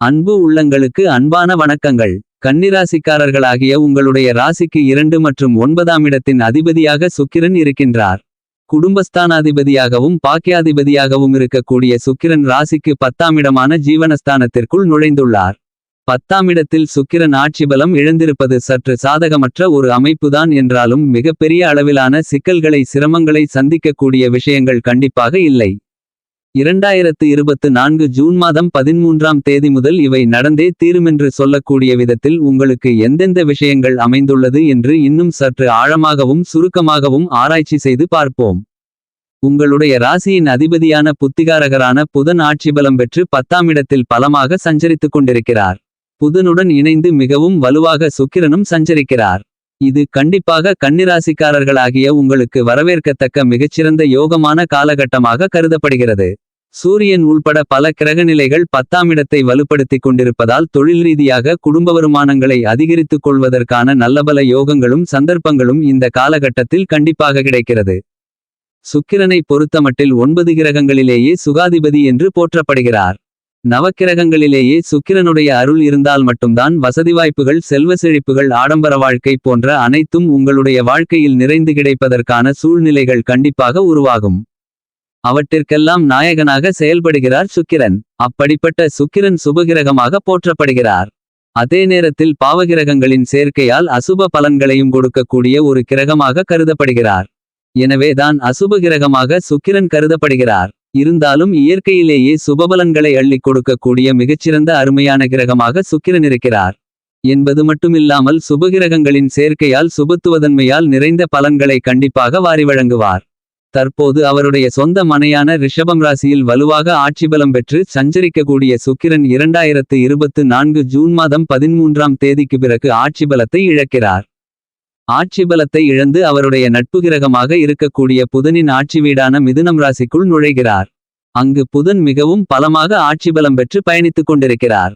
அன்பு உள்ளங்களுக்கு அன்பான வணக்கங்கள். கன்னிராசிக்காரர்களாகிய உங்களுடைய ராசிக்கு இரண்டு மற்றும் ஒன்பதாம் இடத்தின் அதிபதியாக சுக்கிரன் இருக்கின்றார். குடும்பஸ்தானாதிபதியாகவும் பாக்கியாதிபதியாகவும் இருக்கக்கூடிய சுக்கிரன் ராசிக்கு பத்தாம் இடமான ஜீவனஸ்தானத்திற்குள் நுழைந்துள்ளார். பத்தாம் இடத்தில் சுக்கிரன் ஆட்சி பலம் இழந்திருப்பது சற்று சாதகமற்ற ஒரு அமைப்புதான் என்றாலும் மிகப்பெரிய அளவிலான சிக்கல்களை சிரமங்களை சந்திக்கக்கூடிய விஷயங்கள் கண்டிப்பாக இல்லை. இரண்டாயிரத்து இருபத்து நான்கு ஜூன் மாதம் பதிமூன்றாம் தேதி முதல் இவை நடந்தே தீருமென்று சொல்லக்கூடிய விதத்தில் உங்களுக்கு எந்தெந்த விஷயங்கள் அமைந்துள்ளது என்று இன்னும் சற்று ஆழமாகவும் சுருக்கமாகவும் ஆராய்ச்சி செய்து பார்ப்போம். உங்களுடைய ராசியின் அதிபதியான புத்திகாரகரான புதன் ஆட்சி பலம் பெற்று பத்தாம் இடத்தில் பலமாக சஞ்சரித்துக் கொண்டிருக்கிறார். புதனுடன் இணைந்து மிகவும் வலுவாக சுக்கிரனும் சஞ்சரிக்கிறார். இது கண்டிப்பாக கன்னிராசிக்காரர்களாகிய உங்களுக்கு வரவேற்கத்தக்க மிகச்சிறந்த யோகமான காலகட்டமாக கருதப்படுகிறது. சூரியன் உள்பட பல கிரகநிலைகள் பத்தாம் இடத்தை வலுப்படுத்திக் கொண்டிருப்பதால் தொழில் ரீதியாக குடும்ப வருமானங்களை அதிகரித்துக் கொள்வதற்கான நல்லபல யோகங்களும் சந்தர்ப்பங்களும் இந்த காலகட்டத்தில் கண்டிப்பாக கிடைக்கிறது. சுக்கிரனை பொறுத்தமட்டில் ஒன்பது கிரகங்களிலேயே சுகாதிபதி என்று போற்றப்படுகிறார். நவக்கிரகங்களிலேயே சுக்கிரனுடைய அருள் இருந்தால் மட்டும்தான் வசதி வாய்ப்புகள் செல்வ செழிப்புகள் ஆடம்பர வாழ்க்கை போன்ற அனைத்தும் உங்களுடைய வாழ்க்கையில் நிறைந்து கிடைப்பதற்கான சூழ்நிலைகள் கண்டிப்பாக உருவாகும். அவற்றிற்கெல்லாம் நாயகனாக செயல்படுகிறார் சுக்கிரன். அப்படிப்பட்ட சுக்கிரன் சுபகிரகமாக போற்றப்படுகிறார். அதே நேரத்தில் பாவகிரகங்களின் சேர்க்கையால் அசுப பலன்களையும் கொடுக்கக்கூடிய ஒரு கிரகமாக கருதப்படுகிறார். எனவேதான் அசுப கிரகமாக சுக்கிரன் கருதப்படுகிறார். இருந்தாலும் இயற்கையிலேயே சுபபலன்களை அள்ளிக் கொடுக்கக்கூடிய மிகச்சிறந்த அருமையான கிரகமாக சுக்கிரன் இருக்கிறார். என்பது மட்டுமில்லாமல் சுபகிரகங்களின் சேர்க்கையால் சுபத்துவதன்மையால் நிறைந்த பலன்களை கண்டிப்பாக வாரி வழங்குவார். தற்போது அவருடைய சொந்த மனையான ரிஷபம் ராசியில் வலுவாக ஆட்சிபலம் பெற்று சஞ்சரிக்கக்கூடிய சுக்கிரன் இரண்டாயிரத்து இருபத்து நான்கு ஜூன் மாதம் பதிமூன்றாம் தேதிக்கு பிறகு ஆட்சிபலத்தை இழக்கிறார். ஆட்சிபலத்தை இழந்து அவருடைய நட்பு கிரகமாக இருக்கக்கூடிய புதனின் ஆட்சி வீடான மிதுனம் ராசிக்குள் நுழைகிறார். அங்கு புதன் மிகவும் பலமாக ஆட்சிபலம் பெற்று பயணித்துக் கொண்டிருக்கிறார்.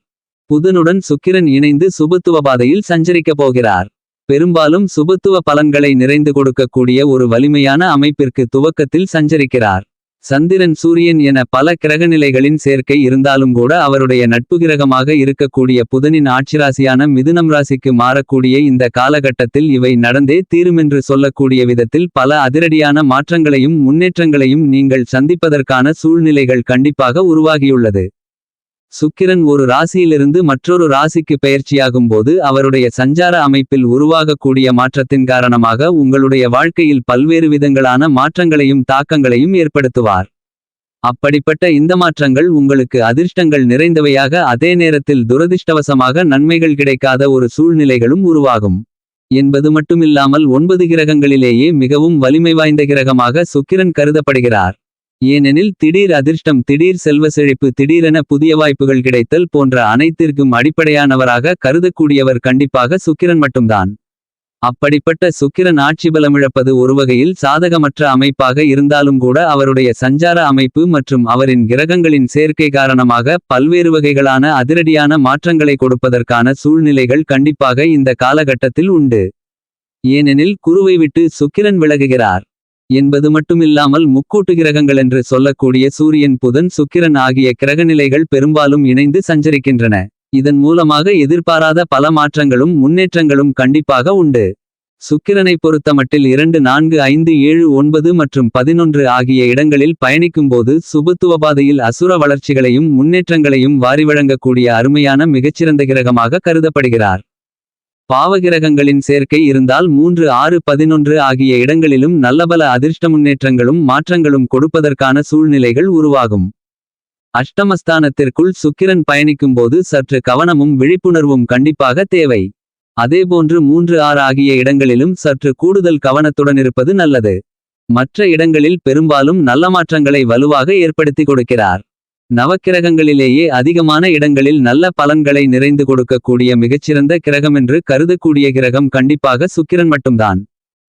புதனுடன் சுக்கிரன் இணைந்து சுபத்துவ பாதையில் சஞ்சரிக்கப் போகிறார். பெரும்பாலும் சுபத்துவ பலன்களை நிறைந்து கொடுக்கக்கூடிய ஒரு வலிமையான அமைப்பிற்கு துவக்கத்தில் சஞ்சரிக்கிறார். சந்திரன் சூரியன் என பல கிரகநிலைகளின் சேர்க்கை இருந்தாலும் கூட அவருடைய நட்பு கிரகமாக இருக்கக்கூடிய புதனின் ஆட்சிராசியான மிதுனம் ராசிக்கு மாறக்கூடிய இந்த காலகட்டத்தில் இவை நடந்தே தீருமென்று சொல்லக்கூடிய விதத்தில் பல அதிரடியான மாற்றங்களையும் முன்னேற்றங்களையும் நீங்கள் சந்திப்பதற்கான சூழ்நிலைகள் கண்டிப்பாக உருவாகியுள்ளது. சுக்கிரன் ஒரு ராசியிலிருந்து மற்றொரு ராசிக்கு பெயர்ச்சியாகும் போது அவருடைய சஞ்சார அமைப்பில் உருவாகக்கூடிய மாற்றத்தின் காரணமாக உங்களுடைய வாழ்க்கையில் பல்வேறு விதங்களான மாற்றங்களையும் தாக்கங்களையும் ஏற்படுத்துவார். அப்படிப்பட்ட இந்த மாற்றங்கள் உங்களுக்கு அதிர்ஷ்டங்கள் நிறைந்தவையாக அதே நேரத்தில் துரதிர்ஷ்டவசமாக நன்மைகள் கிடைக்காத ஒரு சூழ்நிலைகளும் உருவாகும். என்பது மட்டுமில்லாமல் ஒன்பது கிரகங்களிலேயே மிகவும் வலிமை வாய்ந்த கிரகமாக சுக்கிரன் கருதப்படுகிறார். ஏனெனில் திடீர் அதிர்ஷ்டம் திடீர் செல்வ செழிப்பு திடீரென புதிய வாய்ப்புகள் கிடைத்தல் போன்ற அனைத்திற்கும் அடிப்படையானவராக கருதக்கூடியவர் கண்டிப்பாக சுக்கிரன் மட்டும்தான். அப்படிப்பட்ட சுக்கிரன் ஆட்சி பலமிழப்பது ஒருவகையில் சாதகமற்ற அமைப்பாக இருந்தாலும் கூட அவருடைய சஞ்சார அமைப்பு மற்றும் அவரின் கிரகங்களின் சேர்க்கை காரணமாக பல்வேறு வகைகளான அதிரடியான மாற்றங்களை கொடுப்பதற்கான சூழ்நிலைகள் கண்டிப்பாக இந்த காலகட்டத்தில் உண்டு. ஏனெனில் குருவை விட்டு சுக்கிரன் விலகுகிறார். என்பது மட்டுமில்லாமல் முக்கூட்டு கிரகங்கள் என்று சொல்லக்கூடிய சூரியன் புதன் சுக்கிரன் ஆகிய கிரகநிலைகள் பெரும்பாலும் இணைந்து சஞ்சரிக்கின்றன. இதன் மூலமாக எதிர்பாராத பல மாற்றங்களும் முன்னேற்றங்களும் கண்டிப்பாக உண்டு. சுக்கிரனை பொறுத்தமட்டில் இரண்டு நான்கு ஐந்து ஏழு ஒன்பது மற்றும் பதினொன்று ஆகிய இடங்களில் பயணிக்கும்போது சுபத்துவபாதையில் அசுர வளர்ச்சிகளையும் முன்னேற்றங்களையும் வாரி வழங்கக்கூடிய அருமையான மிகச்சிறந்த கிரகமாக கருதப்படுகிறார். பாவகிரகங்களின் சேர்க்கை இருந்தால் மூன்று ஆறு பதினொன்று ஆகிய இடங்களிலும் நல்லபல அதிர்ஷ்ட முன்னேற்றங்களும் மாற்றங்களும் கொடுப்பதற்கான சூழ்நிலைகள் உருவாகும். அஷ்டமஸ்தானத்திற்குள் சுக்கிரன் பயணிக்கும்போது சற்று கவனமும் விழிப்புணர்வும் கண்டிப்பாக தேவை. அதேபோன்று மூன்று ஆறு ஆகிய இடங்களிலும் சற்று கூடுதல் கவனத்துடன் இருப்பது நல்லது. மற்ற இடங்களில் பெரும்பாலும் நல்ல மாற்றங்களை வலுவாக ஏற்படுத்தி கொடுக்கிறார். நவக்கிரகங்களிலேயே அதிகமான இடங்களில் நல்ல பலன்களை நிறைந்து கொடுக்கக்கூடிய மிகச்சிறந்த கிரகமென்று கருதக்கூடிய கிரகம் கண்டிப்பாக சுக்கிரன் மட்டும்தான்.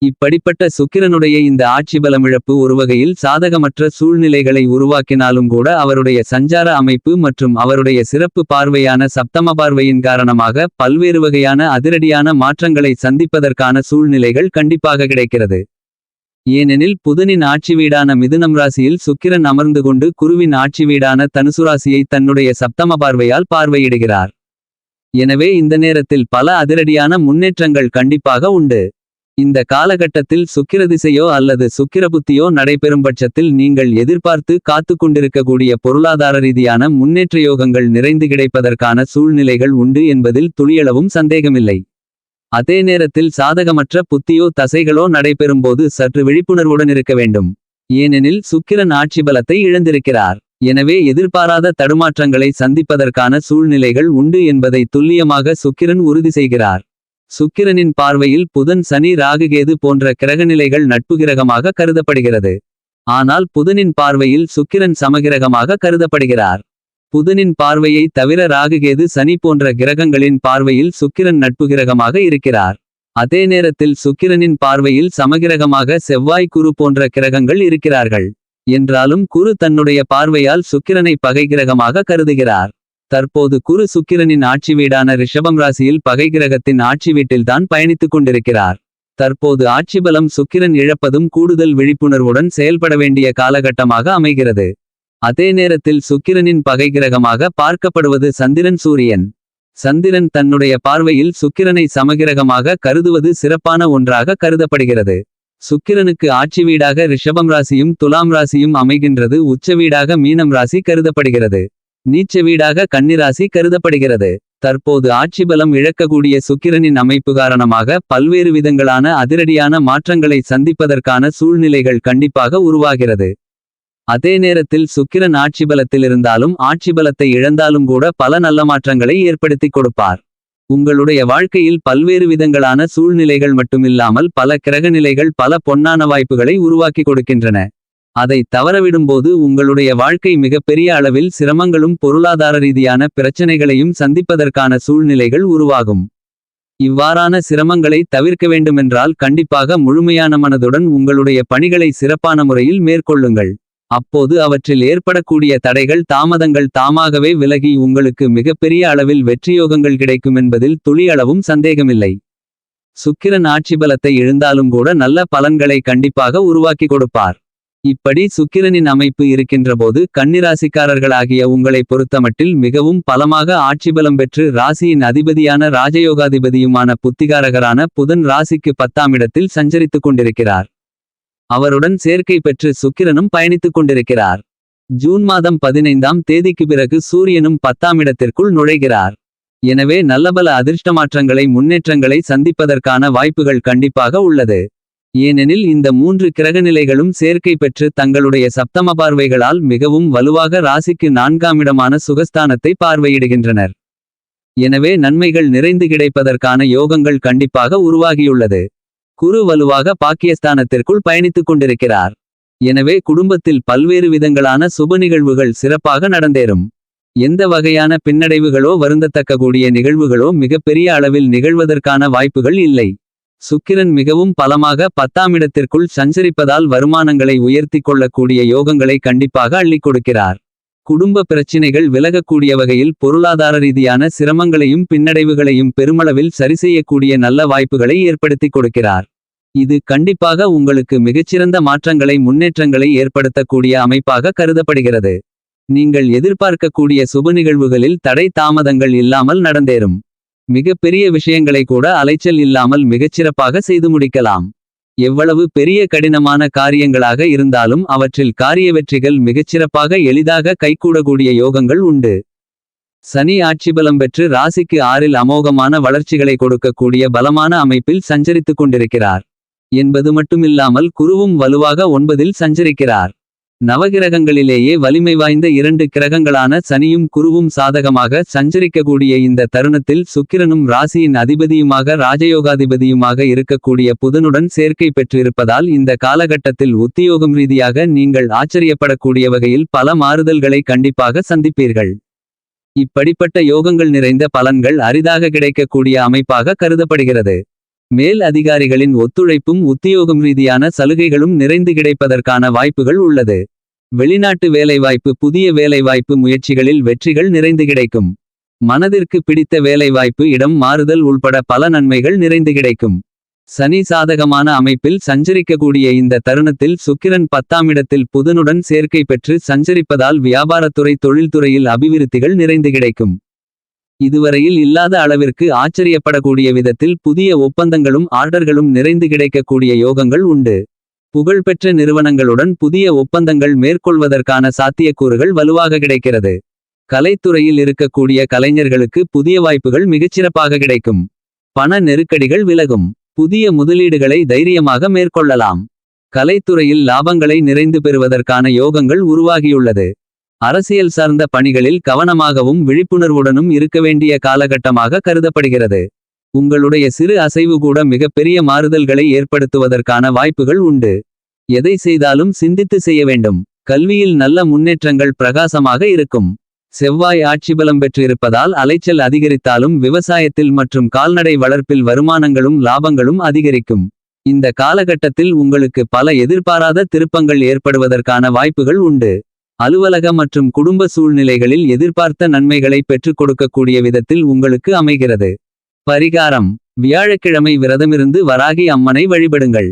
இப்படிப்பட்ட சுக்கிரனுடைய இந்த ஆட்சி பலமிழப்பு ஒருவகையில் சாதகமற்ற சூழ்நிலைகளை உருவாக்கினாலும் கூட அவருடைய சஞ்சார அமைப்பு மற்றும் அவருடைய சிறப்பு பார்வையான சப்தம பார்வையின் காரணமாக பல்வேறு வகையான அதிரடியான மாற்றங்களை சந்திப்பதற்கான சூழ்நிலைகள் கண்டிப்பாக கிடைக்கிறது. ஏனெனில் புதனின் ஆட்சி வீடான மிதுனம் ராசியில் சுக்கிரன் அமர்ந்து கொண்டு குருவின் ஆட்சி வீடான தனுசுராசியை தன்னுடைய சப்தம பார்வையால் பார்வையிடுகிறார். எனவே இந்த நேரத்தில் பல அதிரடியான முன்னேற்றங்கள் கண்டிப்பாக உண்டு. இந்த காலகட்டத்தில் சுக்கிரதிசையோ அல்லது சுக்கிரபுத்தியோ நடைபெறும் பட்சத்தில் நீங்கள் எதிர்பார்த்து காத்து கொண்டிருக்கக்கூடிய பொருளாதார ரீதியான முன்னேற்ற யோகங்கள் நிறைந்து கிடைப்பதற்கான சூழ்நிலைகள் உண்டு என்பதில் துளியளவும் சந்தேகமில்லை. அதே நேரத்தில் சாதகமற்ற புத்தியோ தசைகளோ நடைபெறும்போது சற்று விழிப்புணர்வுடன் இருக்க வேண்டும். ஏனெனில் சுக்கிரன் ஆட்சி பலத்தை இழந்திருக்கிறார். எனவே எதிர்பாராத தடுமாற்றங்களை சந்திப்பதற்கான சூழ்நிலைகள் உண்டு என்பதை துல்லியமாக சுக்கிரன் உறுதி செய்கிறார். சுக்கிரனின் பார்வையில் புதன் சனி ராகுகேது போன்ற கிரகநிலைகள் நட்பு கிரகமாக கருதப்படுகிறது. ஆனால் புதனின் பார்வையில் சுக்கிரன் சமகிரகமாக கருதப்படுகிறார். புதனின் பார்வையை தவிர ராகுகேது சனி போன்ற கிரகங்களின் பார்வையில் சுக்கிரன் நட்பு கிரகமாக இருக்கிறார். அதே நேரத்தில் சுக்கிரனின் பார்வையில் சமகிரகமாக செவ்வாய் குரு போன்ற கிரகங்கள் இருக்கிறார்கள். என்றாலும் குரு தன்னுடைய பார்வையால் சுக்கிரனை பகை கிரகமாக கருதுகிறார். தற்போது குரு சுக்கிரனின் ஆட்சி வீடான ரிஷபம் ராசியில் பகை கிரகத்தின் ஆட்சி வீட்டில்தான் பயணித்துக் கொண்டிருக்கிறார். தற்போது ஆட்சிபலம் சுக்கிரன் இழப்பதும் கூடுதல் விழிப்புணர்வுடன் செயல்பட வேண்டிய காலகட்டமாக அமைகிறது. அதே நேரத்தில் சுக்கிரனின் பகை கிரகமாக பார்க்கப்படுவது சந்திரன் சூரியன். சந்திரன் தன்னுடைய பார்வையில் சுக்கிரனை சமகிரகமாக கருதுவது சிறப்பான ஒன்றாக கருதப்படுகிறது. சுக்கிரனுக்கு ஆட்சி வீடாக ரிஷபம் ராசியும் துலாம் ராசியும் அமைகின்றது உச்ச வீடாக மீனம் ராசி கருதப்படுகிறது. நீச்ச வீடாக கன்னிராசி கருதப்படுகிறது. தற்போது ஆட்சி பலம் இழக்கக்கூடிய சுக்கிரனின் அமைப்பு காரணமாக பல்வேறு விதங்களான அதிரடியான மாற்றங்களை சந்திப்பதற்கான சூழ்நிலைகள் கண்டிப்பாக உருவாகிறது. அதே நேரத்தில் சுக்கிரன் ஆட்சிபலத்தில் இருந்தாலும் ஆட்சி பலத்தை இழந்தாலும் கூட பல நல்ல மாற்றங்களை ஏற்படுத்திக் கொடுப்பார். உங்களுடைய வாழ்க்கையில் பல்வேறு விதங்களான சூழ்நிலைகள் மட்டுமில்லாமல் பல கிரகநிலைகள் பல பொன்னான வாய்ப்புகளை உருவாக்கி கொடுக்கின்றன. அதை தவறவிடும்போது உங்களுடைய வாழ்க்கை மிகப்பெரிய அளவில் சிரமங்களும் பொருளாதார ரீதியான பிரச்சனைகளையும் சந்திப்பதற்கான சூழ்நிலைகள் உருவாகும். இவ்வாறான சிரமங்களை தவிர்க்க வேண்டுமென்றால் கண்டிப்பாக முழுமையான மனதுடன் உங்களுடைய பணிகளை சிறப்பான முறையில் மேற்கொள்ளுங்கள். அப்போது அவற்றில் ஏற்படக்கூடிய தடைகள் தாமதங்கள் தாமாகவே விலகி உங்களுக்கு மிகப்பெரிய அளவில் வெற்றியோகங்கள் கிடைக்கும் என்பதில் துளியளவும் சந்தேகமில்லை. சுக்கிரன் ஆட்சி பலத்தை இழந்தாலும் கூட நல்ல பலன்களை கண்டிப்பாக உருவாக்கி கொடுப்பார். இப்படி சுக்கிரனின் அமைப்பு இருக்கின்றபோது கன்னிராசிக்காரர்களாகிய உங்களை பொறுத்தமட்டில் மிகவும் பலமாக ஆட்சிபலம் பெற்று ராசியின் அதிபதியான ராஜயோகாதிபதியுமான புத்திகாரகரான புதன் ராசிக்கு பத்தாம் இடத்தில் சஞ்சரித்துக் கொண்டிருக்கிறார். அவருடன் சேர்க்கை பெற்று சுக்கிரனும் பயணித்துக் கொண்டிருக்கிறார். ஜூன் மாதம் பதினைந்தாம் தேதிக்கு பிறகு சூரியனும் பத்தாம் இடத்திற்குள் நுழைகிறார். எனவே நல்லபல அதிர்ஷ்டமாற்றங்களை முன்னேற்றங்களை சந்திப்பதற்கான வாய்ப்புகள் கண்டிப்பாக உள்ளது. ஏனெனில் இந்த மூன்று கிரகநிலைகளும் சேர்க்கை பெற்று தங்களுடைய சப்தம பார்வைகளால் மிகவும் வலுவாக ராசிக்கு நான்காம் இடமான சுகஸ்தானத்தை பார்வையிடுகின்றனர். எனவே நன்மைகள் நிறைந்து கிடைப்பதற்கான யோகங்கள் கண்டிப்பாக உருவாகியுள்ளது. குரு வலுவாக பாக்கியஸ்தானத்திற்குள் பயணித்துக் கொண்டிருக்கிறார். எனவே குடும்பத்தில் பல்வேறு விதங்களான சுப நிகழ்வுகள் சிறப்பாக நடந்தேறும். எந்த வகையான பின்னடைவுகளோ வருந்தத்தக்க கூடிய நிகழ்வுகளோ மிகப்பெரிய அளவில் நிகழ்வதற்கான வாய்ப்புகள் இல்லை. சுக்கிரன் மிகவும் பலமாக பத்தாம் இடத்திற்குள் சஞ்சரிப்பதால் வருமானங்களை உயர்த்தி கொள்ளக்கூடிய யோகங்களை கண்டிப்பாக அள்ளிக் கொடுக்கிறார். குடும்ப பிரச்சினைகள் விலகக்கூடிய வகையில் பொருளாதார ரீதியான சிரமங்களையும் பின்னடைவுகளையும் பெருமளவில் சரிசெய்யக்கூடிய நல்ல வாய்ப்புகளை ஏற்படுத்திக் கொடுக்கிறார். இது கண்டிப்பாக உங்களுக்கு மிகச்சிறந்த மாற்றங்களை முன்னேற்றங்களை ஏற்படுத்தக்கூடிய அமைப்பாக கருதப்படுகிறது. நீங்கள் எதிர்பார்க்கக்கூடிய சுப நிகழ்வுகளில் தடை தாமதங்கள் இல்லாமல் நடந்தேறும். மிகப்பெரிய விஷயங்களை கூட அலைச்சல் இல்லாமல் மிகச்சிறப்பாக செய்து முடிக்கலாம். எவ்வளவு பெரிய கடினமான காரியங்களாக இருந்தாலும் அவற்றில் காரிய வெற்றிகள் மிகச்சிறப்பாக எளிதாக கைகூடக்கூடிய யோகங்கள் உண்டு. சனி ஆட்சிபலம் பெற்று ராசிக்கு ஆறில் அமோகமான வளர்ச்சிகளை கொடுக்கக்கூடிய பலமான அமைப்பில் சஞ்சரித்துக் கொண்டிருக்கிறார். என்பது மட்டுமில்லாமல் குருவும் வலுவாக ஒன்பதில் சஞ்சரிக்கிறார். நவகிரகங்களிலேயே வலிமை வாய்ந்த இரண்டு கிரகங்களான சனியும் குருவும் சாதகமாக சஞ்சரிக்கக்கூடிய இந்த தருணத்தில் சுக்கிரனும் ராசியின் அதிபதியுமாக ராஜயோகாதிபதியுமாக இருக்கக்கூடிய புதனுடன் சேர்க்கை பெற்றிருப்பதால் இந்த காலகட்டத்தில் உத்தியோகம் ரீதியாக நீங்கள் ஆச்சரியப்படக்கூடிய வகையில் பல மாறுதல்களை கண்டிப்பாக சந்திப்பீர்கள். இப்படிப்பட்ட யோகங்கள் நிறைந்த பலன்கள் அரிதாக கிடைக்கக்கூடிய அமைப்பாக கருதப்படுகிறது. மேல் அதிகாரிகளின் ஒத்துழைப்பும் உத்தியோகம் ரீதியான சலுகைகளும் நிறைந்து கிடைப்பதற்கான வாய்ப்புகள் உள்ளது. வெளிநாட்டு வேலைவாய்ப்பு புதிய வேலைவாய்ப்பு முயற்சிகளில் வெற்றிகள் நிறைந்து கிடைக்கும். மனதிற்கு பிடித்த வேலைவாய்ப்பு இடம் மாறுதல் உள்பட பல நன்மைகள் நிறைந்து கிடைக்கும். சனி சாதகமான அமைப்பில் சஞ்சரிக்கக்கூடிய இந்த தருணத்தில் சுக்கிரன் பத்தாம் இடத்தில் புதனுடன் சேர்க்கை பெற்று சஞ்சரிப்பதால் வியாபாரத்துறை தொழில்துறையில் அபிவிருத்திகள் நிறைந்து கிடைக்கும். இதுவரையில் இல்லாத அளவிற்கு ஆச்சரியப்படக்கூடிய விதத்தில் புதிய ஒப்பந்தங்களும் ஆர்டர்களும் நிறைந்து கிடைக்கக்கூடிய யோகங்கள் உண்டு. புகழ்பெற்ற நிறுவனங்களுடன் புதிய ஒப்பந்தங்கள் மேற்கொள்வதற்கான சாத்தியக்கூறுகள் வலுவாக கிடைக்கிறது. கலைத்துறையில் இருக்கக்கூடிய கலைஞர்களுக்கு புதிய வாய்ப்புகள் மிகச்சிறப்பாக கிடைக்கும். பண நெருக்கடிகள் விலகும். புதிய முதலீடுகளை தைரியமாக மேற்கொள்ளலாம். கலைத்துறையில் லாபங்களை நிறைந்து பெறுவதற்கான யோகங்கள் உருவாகியுள்ளது. அரசியல் சார்ந்த பணிகளில் கவனமாகவும் விழிப்புணர்வுடனும் இருக்க வேண்டிய காலகட்டமாக கருதப்படுகிறது. உங்களுடைய சிறு அசைவு கூட மிகப்பெரிய மாறுதல்களை ஏற்படுத்துவதற்கான வாய்ப்புகள் உண்டு. எதை செய்தாலும் சிந்தித்து செய்ய வேண்டும். கல்வியில் நல்ல முன்னேற்றங்கள் பிரகாசமாக இருக்கும். செவ்வாய் ஆட்சிபலம் பெற்றிருப்பதால் அலைச்சல் அதிகரித்தாலும் விவசாயத்தில் மற்றும் கால்நடை வளர்ப்பில் வருமானங்களும் லாபங்களும் அதிகரிக்கும். இந்த காலகட்டத்தில் உங்களுக்கு பல எதிர்பாராத திருப்பங்கள் ஏற்படுவதற்கான வாய்ப்புகள் உண்டு. அலுவலக மற்றும் குடும்ப சூழ்நிலைகளில் எதிர்பார்த்த நன்மைகளை பெற்றுக் கொடுக்கக்கூடிய விதத்தில் உங்களுக்கு அமைகிறது. பரிகாரம். வியாழக்கிழமை விரதமிருந்து வராகி அம்மனை வழிபடுங்கள்.